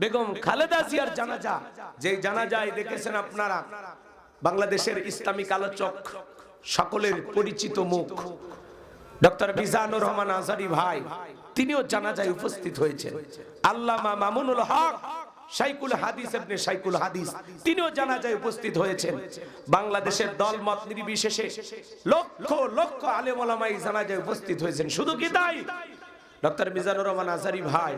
বেগম খালেদা জিয়ার জানাজা যে জানাজায় দেখেছেন আপনারা, বাংলাদেশের ইসলামিক আলোচক সকলের পরিচিত মুখ, ডক্টর মিজানুর রহমান আজারি ভাই, তিনিও জানাজায় উপস্থিত হয়েছেন। আল্লামা মামুনুল হক সাইকুল হাদিস ইবনে সাইকুল হাদিস, তিনিও জানাজায় উপস্থিত হয়েছেন। বাংলাদেশের দলমত নির্বিশেষে লক্ষ লক্ষ আলেম ওলামাই জানাজায় উপস্থিত হয়েছেন। শুধু কি তাই? ডক্টর মিজানুর রহমান আজারি ভাই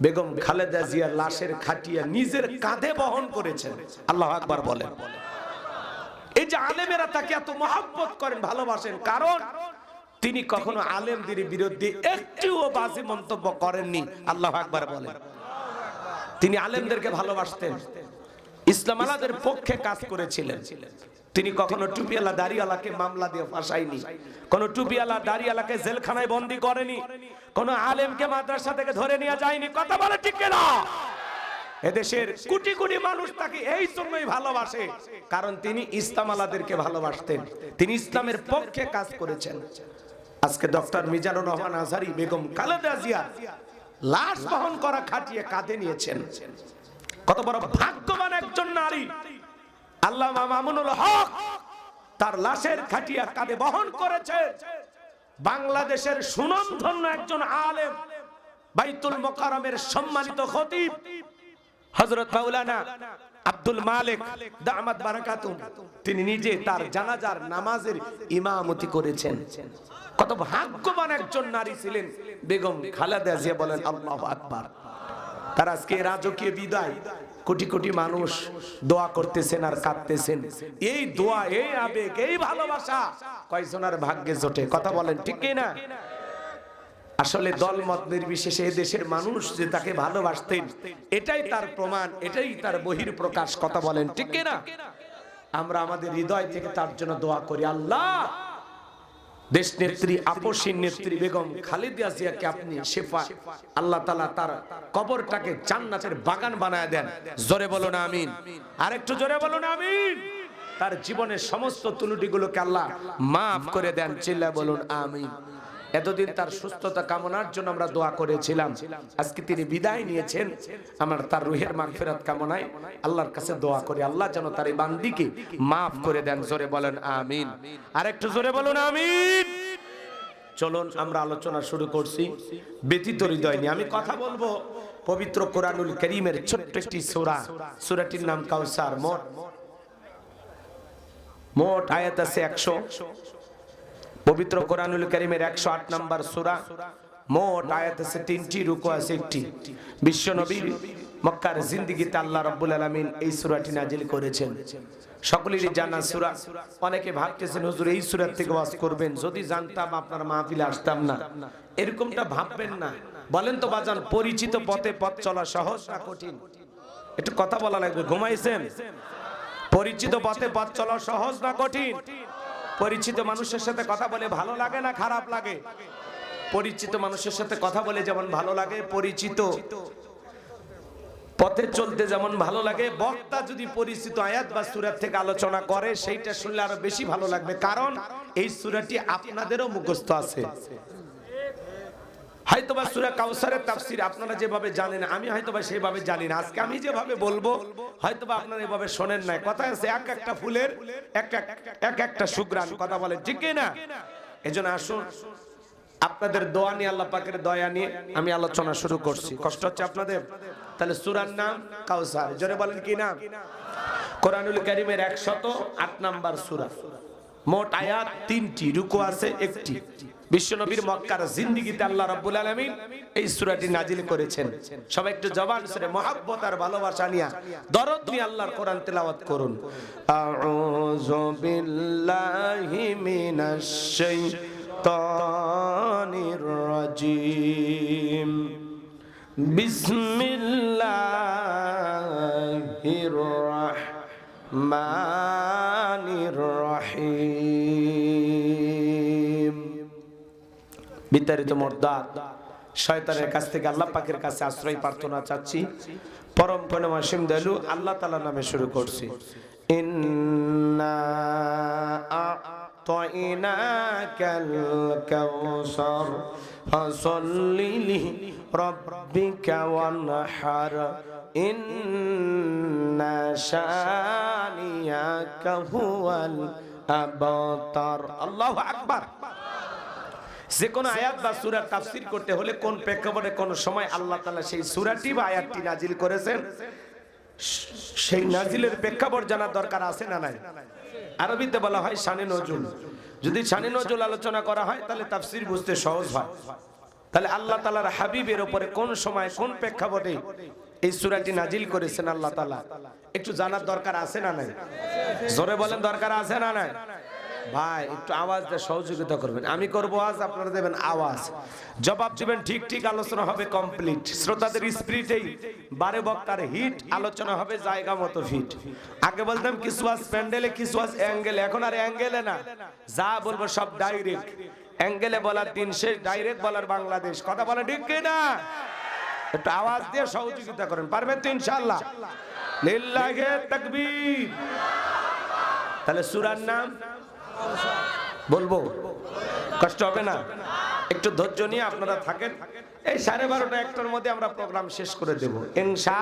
বেগম খালেদা জিয়ার লাশের খাটিয়া নিজের কাঁধে বহন করেছেন। আল্লাহ আকবার বলেন। এই যে আলেমেরা তাকে এত মহাব্বত করেন, ভালোবাসেন, কারণ তিনি কখনো আলেমদের বিরুদ্ধে একটিও বাজে মন্তব্য করেননি। আল্লাহ আকবার বলেন। তিনি আলেমদেরকে ভালোবাসতেন। ইসলাম আলাদের পক্ষে কাজ করেছিলেন। তিনি কখনো টুপিয়ালা দাড়িওয়ালাকে মামলা দিয়ে ফাঁসাইনি কোনো টুপিয়ালা দাড়িওয়ালাকে জেলখানায় বন্দি করেনি। কোন আলেমকে মাদ্রাসা থেকে ধরে নিয়ে যায়নি। কথা বলে ঠিক না এদেশের কোটি কোটি মানুষ তাকে এই জন্যই ভালোবাসে, কারণ তিনি ইসলাম আলাদেরকে ভালোবাসতেন। তিনি ইসলামের পক্ষে কাজ করেছেন। আজকে ডক্টর মিজানুর রহমান আজহারি, বেগম খালেদা জিয়া লাশ বহন করা খাটিয়ে কাঁধে নিয়েছেন। কত বড় ভাগ্যবান একজন নারী। আল্লাহ মামুনুল হক তার লাশের খাটিয়া কাঁধে বহন করেছে। বাংলাদেশের সুনামধন্য একজন আলেম, বাইতুল মোকারমের সম্মানিত খতিব, হযরত মাওলানা আব্দুল মালিক দামাত বারাকাতুম তিনি নিজে তার জানাজার নামাজের ইমামতি করেছেন। কত ভাগ্যবান একজন নারী ছিলেন, বেগম খালেদা জিয়া বলেন, আল্লাহু আকবার। তার আজকে রাজকীয় বিদায়। কোটি কোটি মানুষ দোয়া করতেছেন আর কাঁদতেছেন। এই দোয়া, এই আবেগ, এই ভালোবাসা কয়জনের ভাগ্যে জোটে? কথা বলেন, ঠিক না? আসলে দলমত নির্বিশেষে দেশের মানুষ যে তাকে ভালোবাসতেন, এটাই তার প্রমাণ, এটাই তার বহির প্রকাশ কথা বলেন, ঠিক না? আমরা আমাদের হৃদয় থেকে তার জন্য দোয়া করি, আল্লাহ! দেশ নেত্রী আপসীন নেত্রী বেগম খালেদা জিয়াকে আপনি শেফা, আল্লাহ তালা তার কবরটাকে জান্নাতের বাগান বানায় দেন। জোরে বলো না আমিন। আরেকটু জোরে বলো না আমিন। তার জীবনের সমস্ত তুলুটিগুলোকে আল্লাহ মাফ করে দেন। চিল্লা বলুন আমিন। এতদিন তার সুস্থতা কামনার জন্য আমরা দোয়া করেছিলাম। আজকে তিনি বিদায় নিয়েছেন। আমার তার রুহের মাগফিরাত কামনায় আল্লাহর কাছে দোয়া করি। আল্লাহ যেন তার এই বান্দিকে মাফ করে দেন। জোরে বলেন, আমিন। আর একটু জোরে বলুন, আমিন। চলুন, আমরা আলোচনা শুরু করছি। ব্যতীত হৃদয় নিয়ে আমি কথা বলব পবিত্র কোরআনুল করিমের ছোট্ট একটি সূরা। সূরাটির নাম কাউসার। মোট মোট আয়াত আছে একশো। পবিত্র কোরআনুল করিমের একশো আট নম্বর সুরা। মোট আয়াত আছে তিনটি, রুকু আছে একটি। বিশ্ব নবীর মক্কার জিন্দিগিতে আল্লাহ রব্বুল আলমিন এই সুরাটি নাজিল করেছেন। সকলেরই জানা সুরা। অনেকে ভাবতেছেন, হুজুর, এই সুরার থেকে ওয়াজ করবেন। যদি জানতাম, আপনার মাহফিলে আসতাম না। এরকমটা ভাববেন না। বলেন তো, বাজান, পরিচিত পথে পথ চলা সহজ না কঠিন? একটু কথা বলা লাগবে, ঘুমাইছেন? পরিচিত পথে পথ চলা সহজ না কঠিন? পরিচিত মানুষের সাথে কথা বলে ভালো লাগে না খারাপ লাগে? পরিচিত মানুষের সাথে কথা বলে যেমন ভালো লাগে, পরিচিত পথে চলতে যেমন ভালো লাগে, বক্তা যদি পরিচিত আয়াত বা সুরাত থেকে আলোচনা করে, সেইটা শুনলে আরও বেশি ভালো লাগবে। কারণ এই সুরাটি আপনাদেরও মুখস্থ আছে। হয়তোবা সুরা কাউসারের তাফসির আপনারা যেভাবে জানেন, আমি হয়তোবা সেভাবে জানি না। আজকে আমি যেভাবে বলব, হয়তোবা আপনারা এভাবে শোনেন নাই। কথা আছে এক একটা ফুলের, এক এক এক একটা সুগ্রাণ কথা বলে ঠিক না? এজন্য আসুন, আপনাদের দোয়া নিয়ে, আল্লাহ পাকের দয়া নিয়ে আমি আলোচনা শুরু করছি। কষ্ট হচ্ছে আপনাদের? তাহলে সুরার নাম কাউসার। জোরে বলেন কি নাম? কোরআনুল কারিমের একশত আট নাম্বার সুরা। মোট আয়াত তিনটি, রুকু আছে একটি। বিশ্বনবীর মক্কার জিন্দিগিতে আল্লাহ রাব্বুল আলামিন এই সূরাটি নাজিল করেছেন। সবাই একটু জবান সুরে মহব্বত আর ভালোবাসা নিয়ে দরদ নিয়ে আল্লাহর কোরআন তেলাওয়াত করুন। আউযু বিল্লাহি মিনাশ শাইতানির রাজিম। বিসমিল্লাহির রাহমানির বিতাড়িত মোর্দাত শয়তানের কাছ থেকে আল্লাহ পাকের কাছে আশ্রয় প্রার্থনা চাচ্ছি। পরম পরমাসিম দয়ালু, আল্লাহ তালা নামে শুরু করছি। আল্লাহ আ'তাইনাকাল যে কোনো আয়াত বা সূরা তাফসীর করতে হলে কোন প্রেক্ষাপটে কোন সময় আল্লাহ তালা সেই সুরাটি বা আয়াতটি নাজিল করেছেন, সেই নাজিলের প্রেক্ষাপট জানার দরকার আছে না নাই? আরবিতে বলা হয় শানে নজুল। যদি শানে নজুল আলোচনা করা হয়, তাহলে তাফসীর বুঝতে সহজ হয়। তাহলে আল্লাহ তালার হাবিবের ওপরে কোন সময় কোন প্রেক্ষাপটে এই সুরাটি নাজিল করেছেন আল্লাহ তালা একটু জানার দরকার আছে না নাই? জোরে বলেন, দরকার আছে না নাই? ভাই, একটু আওয়াজ দিয়ে সহযোগিতা করবেন। আমি করব আজ আপনারা দেবেন আওয়াজ। জবাব দিবেন, ঠিক ঠিক আলোচনা হবে কমপ্লিট শ্রোতাদের স্পিরিটেই বারে বক্তার হিট আলোচনা হবে জায়গা মতো ফিট আগে বলতাম কিছু আজ প্যান্ডেলে, কিছু আজ অ্যাঙ্গেলে এখন আর অ্যাঙ্গেলে না। যা বলব সব ডাইরেক্ট অ্যাঙ্গেলে বলার দিন শেষ ডাইরেক্ট বলার বাংলাদেশ। কথা বলে ঠিক না? একটু আওয়াজ দিয়ে সহযোগিতা করেন। পারবেন তো ইনশাআল্লাহ? লিল্লাহে তাকবীর। তাহলে সূরার নাম? বলব, কষ্ট হবে না। একটু ধৈর্য নিয়ে আপনারা থাকেন। এই সাড়ে বারোটা, একটার মধ্যে আমরা প্রোগ্রাম শেষ করে দেব। ইনশা,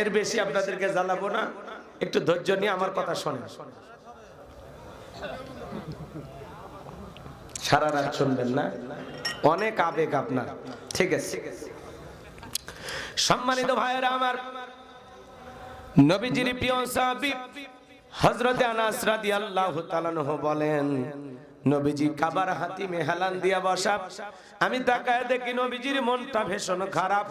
এর বেশি আপনাদেরকে জ্বালাবো না। একটু ধৈর্য নিয়ে আমার কথা শোনেন। সারা রাত শুনবেন না। অনেক আবেগ আপনার। ঠিক আছে। সম্মানিত ভাইয়েরা আমার নবীজির প্রিয় সাহাবী হযরতে আনাস রাদিয়াল্লাহু তাআলা বলেন, নবীজি কাবার হাতিমে হেলান দিয়া বসা। আমি তাকায় দেখি নবীজির মনটা ভীষণ খারাপ,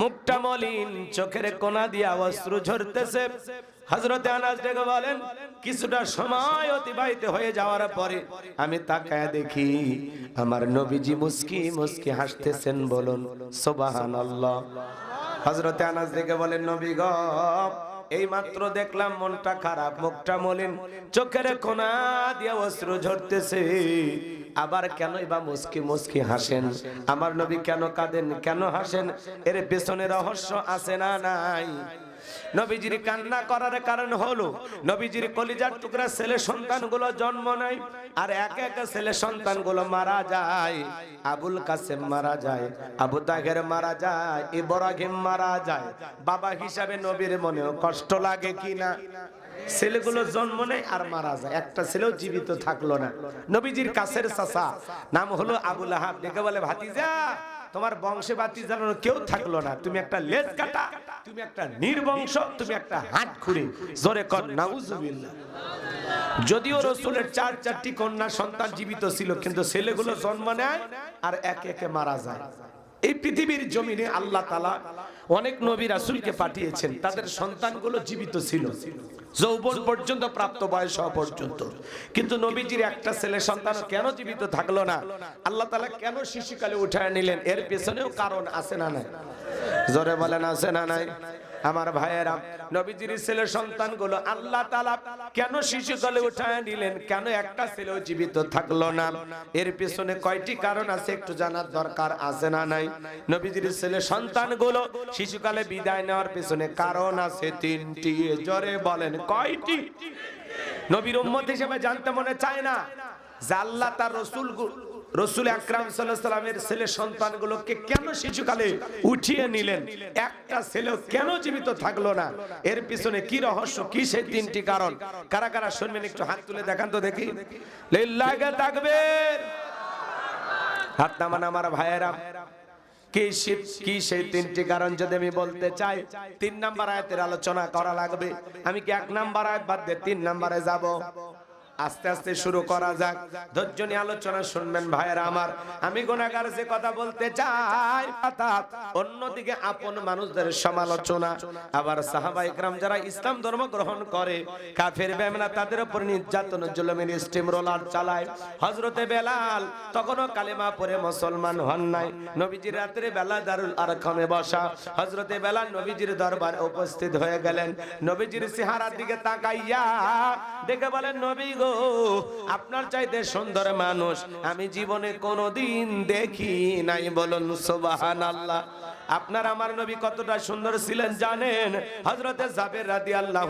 মুখটা মলিন, চোখের কোনা দিয়া অশ্রু ঝরতেছে। হযরতে আনাস ডেকে বলেন, কিছুটা সময় অতিবাহিত হয়ে যাওয়ার পরে আমি তাকায় দেখি আমার নবীজি মুস্কি মুস্কি হাসতেছেন বলুন, সুবহানাল্লাহ। হযরতে আনাস ডেকে বলেন, নবী গো এই মাত্র দেখলাম মনটা খারাপ, মুখটা মলিন, চোখের কোনা দিয়ে অশ্রু ঝরতেছে। আবার কেন বা মুসকি মুসকি হাসেন? আমার নবী কেন কাঁদেন, কেন হাসেন? এর পেছনে রহস্য আছে না নাই? নবীজির কান্না করার কারণ হলো, নবীজির কলিজার টুকরা ছেলে সন্তানগুলো জন্ম নেয় আর এক এক ছেলে সন্তানগুলো মারা যায়। আবুল কাসেম মারা যায়, আবু তাহের মারা যায়, ইব্রাহিম মারা যায়। বাবা হিসাবে নবীর মনেও কষ্ট লাগে কিনা ছেলেগুলো জন্ম নেয় আর মারা যায়। একটা ছেলেও জীবিত থাকল না। নবীজির কাছের চাচা, নাম হলো আবুল আহাব। ডেকে বলে, ভাতিজা তোমার বংশে বাতি জানানো কেউ থাকল না। তুমি একটা লেজ কাটা, তুমি একটা নির্বংশ, তুমি একটা হাত খুঁড়ি জোরে কর, নাউজুবিল্লাহ। যদিও রসুলের চার চারটি কন্যা সন্তান জীবিত ছিল, কিন্তু ছেলেগুলো জন্ম নেয় আর একে একে মারা যায়। এই পৃথিবীর জমিনে আল্লাহ তালা অনেক নবী রাসুলকে পাঠিয়েছেন। তাদের সন্তানগুলো জীবিত ছিল। যৌবন পর্যন্ত, প্রাপ্ত বয়স হওয়া পর্যন্ত। কিন্তু নবীজির একটা ছেলে সন্তান কেন জীবিত থাকল না? আল্লাহ তালা কেন শিশুকালে উঠায় নিলেন? এর পেছনেও কারণ আছে না নাই? জোরে বলেন, আছে না নাই? আমার ভাইয়েরা, নবীজির ছেলে সন্তানগুলো আল্লাহ তালা কেন শিশুকালে উঠায় নিলেন? কেন একটা ছেলেও জীবিত থাকল না? এর পেছনে কয়টি কারণ আছে একটু জানার দরকার আছে না নাই? নবীজির ছেলে সন্তানগুলো শিশুকালে বিদায় নেওয়ার পেছনে কারণ আছে তিনটি। জোরে বলেন, কয়টি? নবীর উম্মত হিসেবে জানতে মনে চায় না আল্লাহ তার রসুল রসুল আকরাম সাল্লামের ছেলে সন্তানগুলোকে কেন শিশুকালে উঠিয়ে নিলেন? একটা ছেলেও কেন জীবিত থাকল না? এর পিছনে কি রহস্য? কি সেই তিনটি কারণ? কারা কারা শুনবেন? একটু হাত তুলে দেখান তো দেখি। তাকবীর। হাত নামান আমার ভাইয়েরা, কি কি সেই তিনটি কারণ যদি আমি বলতে চাই, তিন নাম্বার আয়াতের আলোচনা করা লাগবে। আমি কি এক নাম্বার আয়াত বাদ দিয়ে তিন নাম্বারে যাব? আস্তে আস্তে শুরু করা যাক। ধৈর্য নিয়ে আলোচনা শুনবেন ভাইয়েরা আমার। আমি গুণাগার যে কথা বলতে চাই অন্যদিকে আপন মানুষদের সমালোচনা। আবার সাহাবা ইকরাম যারা ইসলাম ধর্ম গ্রহণ করে, কাফের বেমনা তাদের উপর নির্যাতন, জুলুমের স্টিম রোলার চালায়। হজরতে বেলাল তখনও কালেমা পরে মুসলমান হন নাই। নবীজির রাত্রে বেলা দারুল আরকামে বসা। হজরতে বেলাল নবীজির দরবারে উপস্থিত হয়ে গেলেন। নবীজির চেহারার দিকে তাকাইয়া দেখে বলেন, নবী গো আপনার চাইতে সুন্দর মানুষ আমি জীবনে কোনোদিন দেখি নাই বলুন সুবাহান আল্লাহ আপনার আমার নবী কতটা সুন্দর ছিলেন জানেন? হজরতে জাবের রাদি আল্লাহ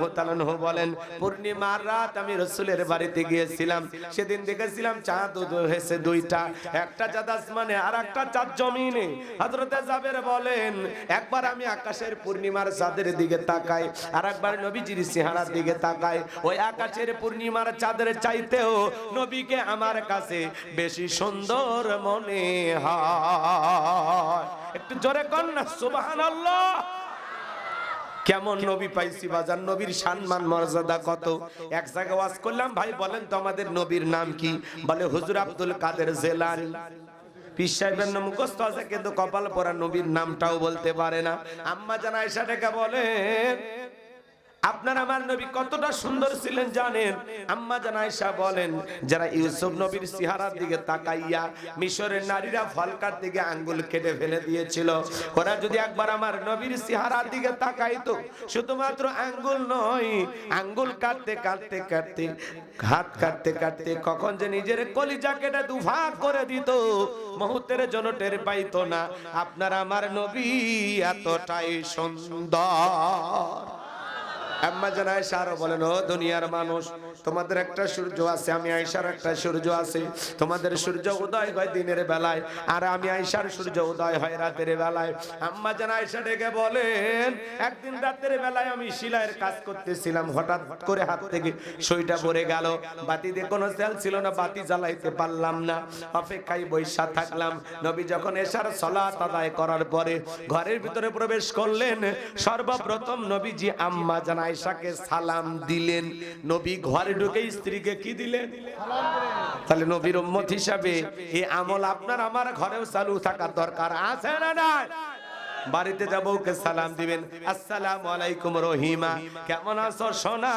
বলেন, পূর্ণিমার রাত আমি রসুলের বাড়িতে গিয়েছিলাম। সেদিন দেখেছিলাম চাঁদ হয়েছে দুইটা। একটা চাঁদ আসমানে আর একটা চাঁদ জমিনে। হজরতে জাবের বলেন, একবার আমি আকাশের পূর্ণিমার চাঁদের দিকে তাকাই আর একবার নবীজির চেহারার দিকে তাকাই। ওই আকাশের পূর্ণিমার চাঁদের চাইতেও নবীকে আমার কাছে বেশি সুন্দর মনে হয়। একটু জোরে কন না, সুবহানাল্লাহ। কেমন নবী পাইছি বাজার? নবীর সম্মান, মর্যাদা কত? এক জায়গায় ওয়াজ করলাম, ভাই বলেন তো আমাদের নবীর নাম কি? বলে হুজুর আব্দুল কাদের জেলানি। কপাল পরা নবীর নামটাও বলতে পারে না। আম্মা জানা এসা বলে আপনার আমার নবী কতটা সুন্দর ছিলেন জানেন? আম্মা জান আয়েশা বলেন, যারা ইউসুফ নবীর চেহারার দিকে তাকাইয়া মিশরের নারীরা ফলকার দিকে আঙ্গুল কেটে ফেলে দিয়েছিল, ওরা যদি একবার আমার নবীর চেহারার দিকে তাকাইতো, শুধুমাত্র আঙ্গুল নয়, আঙ্গুল কাটতে কাটতে কাটতে, হাত কাটতে কাটতে কখন যে নিজের কলিজা কেটে দুভাগ করে দিত, মুহূর্তের জন্য টের পাইতো না, আপনার আমার নবী এতটাই সুন্দর। আম্মা জান আয়েশা আরও বলেন, ও দুনিয়ার মানুষ, তোমাদের একটা সূর্য আছে, আমি আয়েশার একটা সূর্য আছে। তোমাদের সূর্য উদয় হয় দিনের বেলায়, আর আমি আয়েশার সূর্য উদয় হয় রাতের বেলায়। আম্মা জান আয়েশা ডেকে বলেন, একদিন রাতের বেলায় আমি শিলাইয়ের কাজ করতেছিলাম, হঠাৎ করে হাত থেকে সইটা পড়ে গেল। বাতিতে কোনো সেল ছিল না, বাতি জ্বালাইতে পারলাম না। অপেক্ষায় বৈশা থাকলাম। নবী যখন এশার সলাত আদায় করার পরে ঘরের ভিতরে প্রবেশ করলেন, সর্বপ্রথম নবীজি আম্মা জান আয়েশাকে সালাম দিলেন। নবী ঘরে ঢুকে স্ত্রীকে কি দিলেন? তাহলে নবীর উম্মত হিসাবে এই আমল আপনার, আমার ঘরেও চালু থাকা দরকার আছে না নাই? বাড়িতে যাব ওকে সালাম দিবেন, আসসালামু আলাইকুম রহিমা, কেমন আছো সোনা?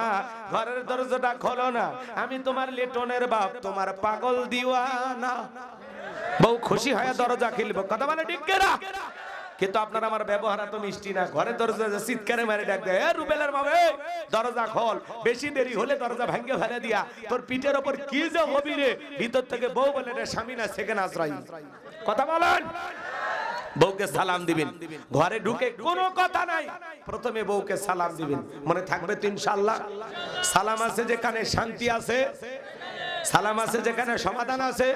ঘরের দরজাটা খোলো না, আমি তোমার লিটনের বাপ, তোমার পাগল দিওয়ানা। বউ খুশি হয়ে দরজা খুলবো। কথা বলে ঠিক ডিগ্গেরা কিন্তু আপনার আমার ব্যবহার এত মিষ্টি না। ঘরে দরজা চিৎকারে মারে ডাক দেয় রুবেলের বাবে দরজা খোল। বেশি দেরি হলে দরজা ভেঙে ফেলে দিয়া, তোর পিঠের ওপর কি যে হবি রে? ভিতর থেকে বউ বলে, রে স্বামী না সেকেন্ড আশ্রয়। কথা বলেন। বউকে সালাম দিবেন। ঘরে ঢুকে কোনো কথা নাই। প্রথমে বউকে সালাম দিবেন। মনে থাকবে তো ইনশাআল্লাহ। সালাম আছে যেখানে শান্তি আছে। সালাম আছে যেখানে সমাধান আছে।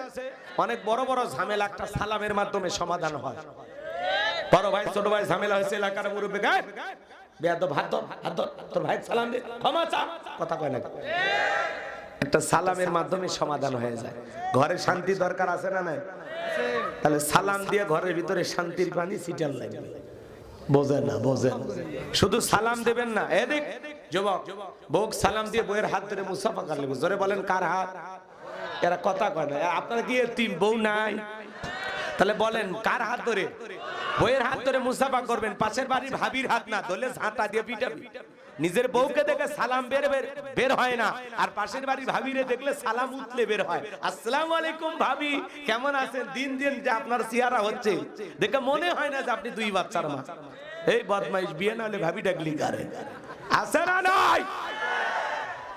অনেক বড় বড় ঝামেলা একটা সালামের মাধ্যমে সমাধান হয়। বড় ভাই ছোট ভাই ঝামেলা হয়েছে এলাকার মুরব্বী। গায়ে বেয়াদ ভাত ধর, হাত ধর, তোর ভাই সালাম দে ক্ষমা চা কথা কয় না। একটা সালামের মাধ্যমে সমাধান হয়ে যায়। ঘরে শান্তি দরকার আছে না নাই? তাহলে সালাম দিয়ে ঘরের ভিতরে শান্তির পানি সিটাল লাগবে বোঝেন না বোঝেন। শুধু সালাম দেবেন না এদিক যুবক বউক সালাম দিয়ে বইয়ের হাত ধরে মুসাফা কাটলে জোরে বলেন কার হাত? এরা কথা কয় না। আপনারা কি তিন বউ নাই? তাহলে বলেন কার হাত ধরে? বইয়ের হাত ধরে মুসাফা করবেন, পাশের বাড়ির ভাবির হাত না ধরলে ঝাঁটা দিয়ে পিটাবি নিজের বউকে দেখে সালাম বের বের হয় না। আর পাশের বাড়ির ভাবিরে দেখলে সালাম উতলে বের হয়। আসসালামু আলাইকুম ভাবি, কেমন আছেন? দিন দিন যে আপনার চেহারা হচ্ছে, দেখে মনে হয় না যে আপনি দুই বাচ্চার মা। এই বদমাইশ, বিয়ে না হলে ভাবি ডাকলি কারে? আছে না নাই?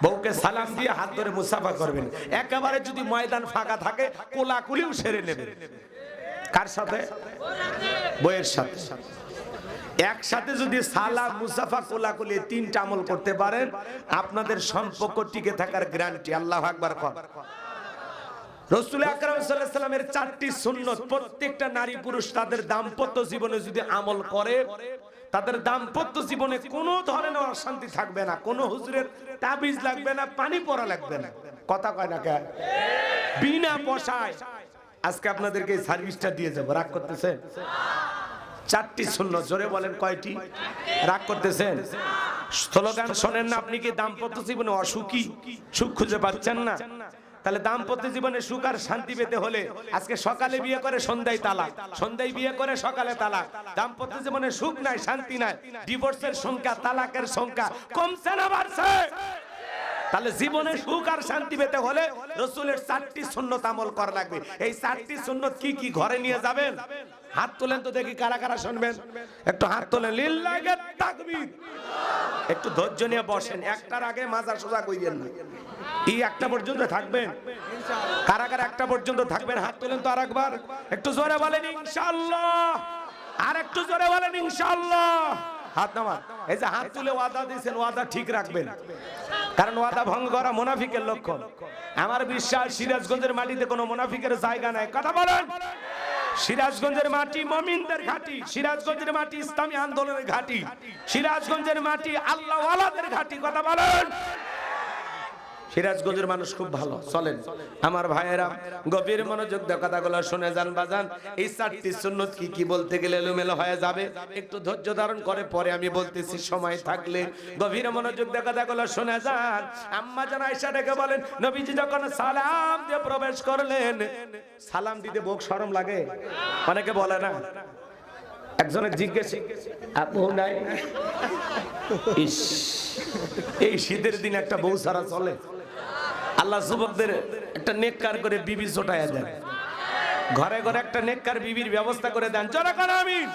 বউকে সালাম দিয়ে হাত ধরে মুসাফা করবেন। একেবারে যদি ময়দান ফাঁকা থাকে, কোলাকুলিও সেরে নেবেন। কার সাথে? বইয়ের সাথে। একসাথে যদি সালাম মুসাফা, কোলাকুলি তিনটা আমল করতে পারেন, আপনাদের সম্পর্ক টিকে থাকার গ্যারান্টি আল্লাহ আকবার কর রসুল চারটি প্রত্যেকটা নারী পুরুষ তাদের দাম্পত্য জীবনে যদি আমল করে, তাদের দাম্পত্য জীবনে কোনো ধরনের অশান্তি থাকবে না, কোনো হুজুরের তাবিজ লাগবে না, পানি পড়া লাগবে না। কথা কয় না কে বিনা আজকে আপনাদেরকে এই সার্ভিসটা দিয়ে যাব। রাগ করতেছেন? চারটি শূন্য, জোরে বলেন কয়টি? রাগ করতেছেন? স্লোগান শোনেন না, আপনি কি দাম্পত্য জীবনে অসুখী? সুখ খুঁজে পাচ্ছেন না? তাহলে দাম্পত্য জীবনে সুখ আর শান্তি পেতে হলে আজকে সকালে বিয়ে করে সন্ধ্যায় তালাক। সন্ধ্যায় বিয়ে করে সকালে তালাক। দাম্পত্য জীবনে সুখ নাই, শান্তি নাই। ডিভোর্সের সংখ্যা, তালাকের সংখ্যা কমছে না বাড়ছে। তাহলে জীবনে সুখ আর শান্তি পেতে হলে রসুলের চারটি সুন্নত আমল করা লাগবে। এই চারটি শূন্য কি কি ঘরে নিয়ে যাবেন? হাত তোলেন তো দেখি কারা কারা শুনবেন। একটু হাত তোলেন। তাকবীর। একটু ধৈর্য নিয়ে বসেন। একটার আগে মাজার সোজা কইবেন না। এই একটা পর্যন্ত থাকবেন। কারা কারা একটা পর্যন্ত থাকবেন, হাত তোলেন তো আরেকবার। একটু জোরে বলেন, ইনশাআল্লাহ। আর একটু জোরে বলেন, ইনশাআল্লাহ। হাত এই যে হাত তুলে ওয়াদা দিয়েছেন, ওয়াদা ঠিক রাখবেন। কারণ ওয়াদা ভঙ্গ করা মুনাফিকের লক্ষণ। আমার বিশ্বাস, সিরাজগঞ্জের মাটিতে কোনো মুনাফিকের জায়গা নাই। কথা বলেন। সিরাজগঞ্জের মাটি মমিনদের ঘাটি, সিরাজগঞ্জের মাটি ইসলামী আন্দোলনের ঘাটি, সিরাজগঞ্জের মাটি আল্লাহ ঘাটি, কথা বলেন। সিরাজগঞ্জের মানুষ খুব ভালো। চলেন। আমার ভাইয়েরা, গভীর মনোযোগ দিয়ে কথাগুলো শুনে যান, বাজান। এই চারটি সুন্নত কি কি বলতে গেলে এলোমেলো হয়ে যাবে? একটু ধৈর্য ধারণ করে পরে আমি বলতেছি, সময় থাকলে গভীর মনোযোগ দিয়ে কথাগুলো শুনে যান। আম্মা জান আয়েশা ডেকে বলেন, নবীজি যখন সালাম দিয়ে প্রবেশ করলেন, সালাম দিতে বোক শরম লাগে? অনেকে বলে না। একজনের জিজ্ঞেস, আপু নাই? এই শীতের দিন একটা বউ সারা চলে। আল্লাহ যুবকদের একটা নেককার করে বিবি জোটায়া দেন। ঘরে ঘরে একটা নেককার বিবির ব্যবস্থা করে দেন। জোরে করে আমিন।